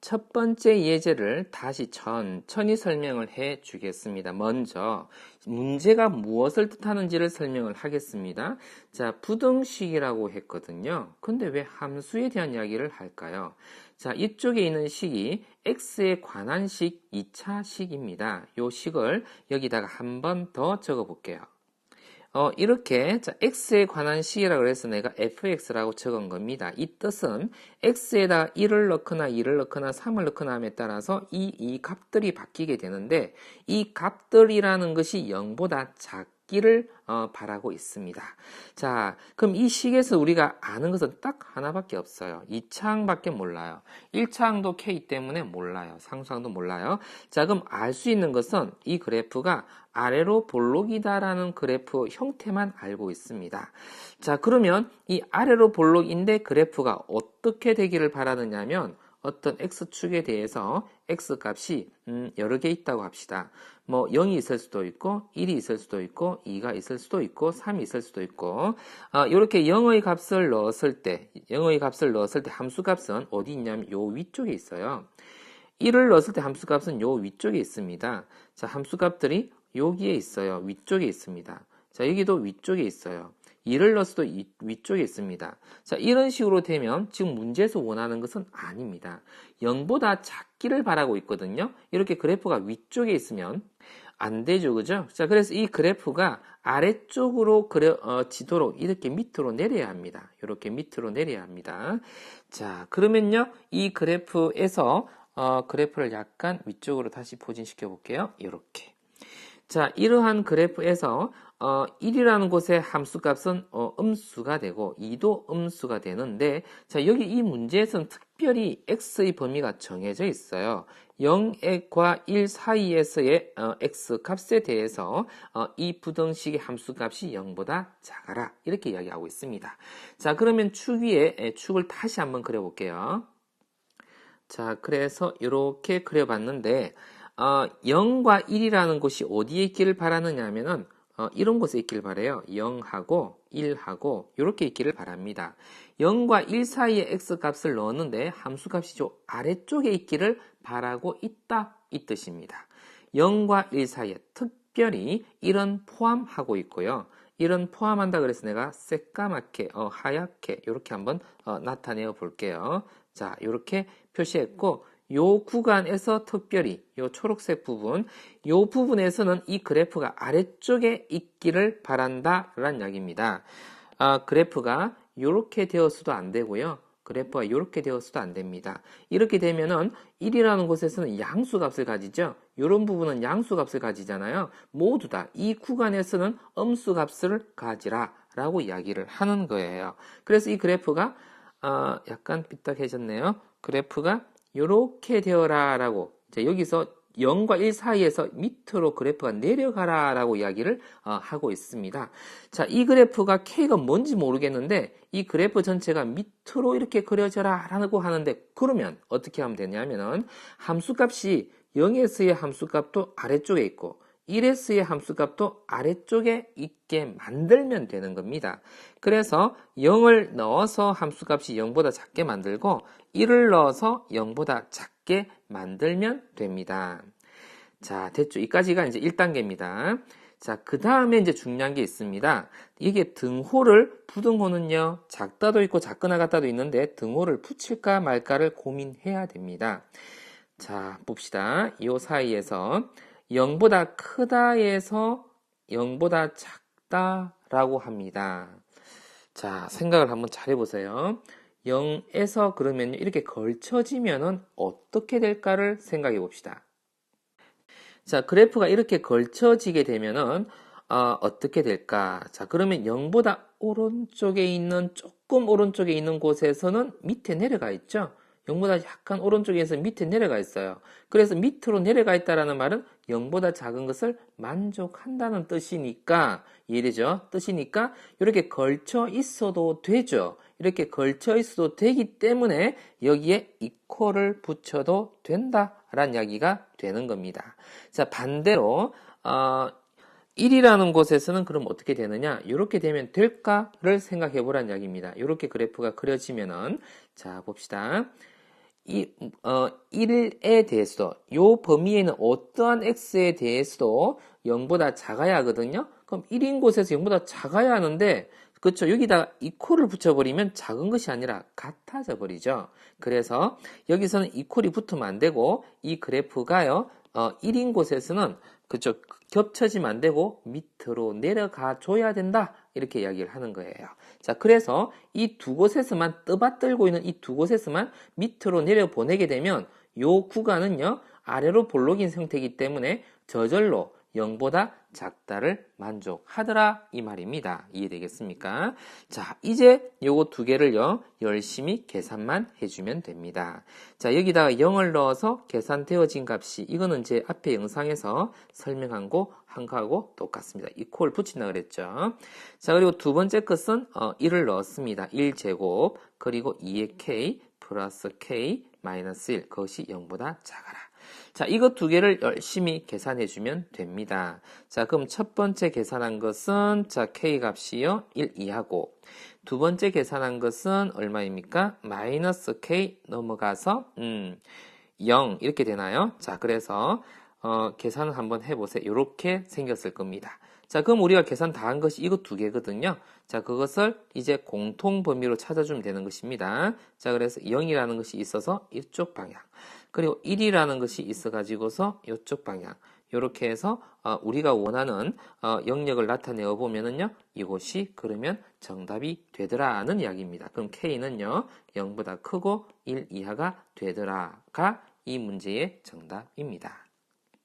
첫 번째 예제를 다시 천천히 설명을 해 주겠습니다. 먼저 문제가 무엇을 뜻하는지를 설명을 하겠습니다. 자, 부등식이라고 했거든요. 근데 왜 함수에 대한 이야기를 할까요? 자, 이쪽에 있는 식이 x에 관한 식 2차 식입니다. 요 식을 여기다가 한 번 더 적어 볼게요. 어, 이렇게 자, x에 관한 식이라고 해서 내가 fx라고 적은 겁니다. 이 뜻은 x에다 1을 넣거나 2를 넣거나 3을 넣거나 함에 따라서 이, 이 값들이 바뀌게 되는데 이 값들이라는 것이 0보다 작 기를 어, 바라고 있습니다. 자, 그럼 이 식에서 우리가 아는 것은 딱 하나밖에 없어요. 2차항밖에 몰라요. 1차항도 K 때문에 몰라요. 상수항도 몰라요. 자, 그럼 알 수 있는 것은 이 그래프가 아래로 볼록이다라는 그래프 형태만 알고 있습니다. 자, 그러면 이 아래로 볼록인데 그래프가 어떻게 되기를 바라느냐면 어떤 x축에 대해서 x값이 음, 여러 개 있다고 합시다. 뭐 0이 있을 수도 있고 1이 있을 수도 있고 2가 있을 수도 있고 3이 있을 수도 있고 어, 이렇게 0의 값을 넣었을 때 0의 값을 넣었을 때 함수값은 어디 있냐면 요 위쪽에 있어요. 1을 넣었을 때 함수값은 요 위쪽에 있습니다. 자, 함수값들이 여기에 있어요. 위쪽에 있습니다. 자, 여기도 위쪽에 있어요. 2를 넣어서도 위쪽에 있습니다. 자, 이런 식으로 되면 지금 문제에서 원하는 것은 아닙니다. 0보다 작기를 바라고 있거든요. 이렇게 그래프가 위쪽에 있으면 안 되죠. 그죠? 자, 그래서 이 그래프가 아래쪽으로 그려, 어, 지도록 이렇게 밑으로 내려야 합니다. 이렇게 밑으로 내려야 합니다. 자, 그러면요. 이 그래프에서 어, 그래프를 약간 위쪽으로 다시 포진시켜 볼게요. 이렇게. 자, 이러한 그래프에서 어, 1이라는 곳의 함수값은 어, 음수가 되고 2도 음수가 되는데 자, 여기 이 문제에서는 특별히 x의 범위가 정해져 있어요. 0과 1 사이에서의 어, x 값에 대해서 어, 이 부등식의 함수값이 0보다 작아라 이렇게 이야기하고 있습니다. 자, 그러면 축 위에 축을 다시 한번 그려볼게요. 자, 그래서 이렇게 그려봤는데 어, 0과 1이라는 곳이 어디에 있기를 바라느냐 하면은 어, 이런 곳에 있기를 바래요. 0하고 1하고 이렇게 있기를 바랍니다. 0과 1 사이에 x 값을 넣었는데 함수 값이 좀 아래쪽에 있기를 바라고 있다 이 뜻입니다. 0과 1 사이에 특별히 이런 포함하고 있고요. 이런 포함한다 그래서 내가 새까맣게 어, 하얗게 이렇게 한번 어, 나타내어 볼게요. 자 이렇게 표시했고 요 구간에서 특별히 요 초록색 부분 요 부분에서는 이 그래프가 아래쪽에 있기를 바란다 라는 이야기입니다. 아, 그래프가 이렇게 되어서도 안 되고요. 그래프가 이렇게 되어서도 안 됩니다. 이렇게 되면은 1이라는 곳에서는 양수값을 가지죠. 이런 부분은 양수값을 가지잖아요. 모두 다 이 구간에서는 음수값을 가지라 라고 이야기를 하는 거예요. 그래서 이 그래프가 아, 약간 삐딱해졌네요. 그래프가 이렇게 되어라 라고 여기서 0과 1 사이에서 밑으로 그래프가 내려가라 라고 이야기를 어, 하고 있습니다. 자, 이 그래프가 K가 뭔지 모르겠는데 이 그래프 전체가 밑으로 이렇게 그려져라 라고 하는데 그러면 어떻게 하면 되냐면은 함수값이 0에서의 함수값도 아래쪽에 있고 1S의 함수값도 아래쪽에 있게 만들면 되는 겁니다. 그래서 0을 넣어서 함수값이 0보다 작게 만들고 1을 넣어서 0보다 작게 만들면 됩니다. 자, 됐죠. 이까지가 이제 1단계입니다. 자, 그 다음에 이제 중요한 게 있습니다. 이게 등호를, 부등호는요, 작다도 있고 작거나 같다도 있는데 등호를 붙일까 말까를 고민해야 됩니다. 자, 봅시다. 이 사이에서 0보다 크다에서 0보다 작다라고 합니다. 자, 생각을 한번 잘 해보세요. 0에서 그러면 이렇게 걸쳐지면은 어떻게 될까를 생각해 봅시다. 자, 그래프가 이렇게 걸쳐지게 되면은 어, 떻게 될까? 자, 그러면 0보다 오른쪽에 있는 조금 오른쪽에 있는 곳에서는 밑에 내려가 있죠. 0보다 약간 오른쪽에서 밑에 내려가 있어요. 그래서 밑으로 내려가 있다라는 말은 0보다 작은 것을 만족한다는 뜻이니까 이해되죠? 뜻이니까 이렇게 걸쳐 있어도 되죠. 이렇게 걸쳐 있어도 되기 때문에 여기에 이퀄을 붙여도 된다라는 이야기가 되는 겁니다. 자 반대로 어, 1이라는 곳에서는 그럼 어떻게 되느냐? 이렇게 되면 될까를 생각해 보라는 이야기입니다. 이렇게 그래프가 그려지면은 자 봅시다. 이, 어, 1에 대해서도, 요 범위에는 어떠한 x에 대해서도 0보다 작아야 하거든요? 그럼 1인 곳에서 0보다 작아야 하는데, 그쵸. 여기다 이퀄을 붙여버리면 작은 것이 아니라 같아져 버리죠. 그래서 여기서는 이퀄이 붙으면 안 되고, 이 그래프가요, 어, 1인 곳에서는, 그쵸. 겹쳐지면 안 되고, 밑으로 내려가 줘야 된다. 이렇게 이야기를 하는 거예요. 자, 그래서 이 두 곳에서만 떠받들고 있는 이 두 곳에서만 밑으로 내려 보내게 되면 요 구간은요, 아래로 볼록인 형태이기 때문에 저절로 0보다 작다를 만족하더라 이 말입니다. 이해되겠습니까? 자, 이제 요거 두 개를요 열심히 계산만 해주면 됩니다. 자, 여기다가 0을 넣어서 계산되어진 값이 이거는 제 앞에 영상에서 설명한 거 한 거하고 똑같습니다. 이퀄 붙인다 그랬죠. 자, 그리고 두 번째 것은 어, 1을 넣었습니다. 1제곱 그리고 2의 k 플러스 k 마이너스 1 그것이 0보다 작아라. 자, 이것 두 개를 열심히 계산해 주면 됩니다. 자, 그럼 첫 번째 계산한 것은 자, k 값이요. 1 이하고 두 번째 계산한 것은 얼마입니까? 마이너스 k 넘어가서 음, 0 이렇게 되나요? 자, 그래서 어, 계산을 한번 해 보세요. 이렇게 생겼을 겁니다. 자, 그럼 우리가 계산 다 한 것이 이것 두 개거든요. 자, 그것을 이제 공통 범위로 찾아주면 되는 것입니다. 자, 그래서 0이라는 것이 있어서 이쪽 방향. 그리고 1이라는 것이 있어 가지고서 이쪽 방향. 이렇게 해서 어, 우리가 원하는 어, 영역을 나타내어 보면은요, 이곳이 그러면 정답이 되더라는 이야기입니다. 그럼 K는요, 0보다 크고 1 이하가 되더라가 이 문제의 정답입니다.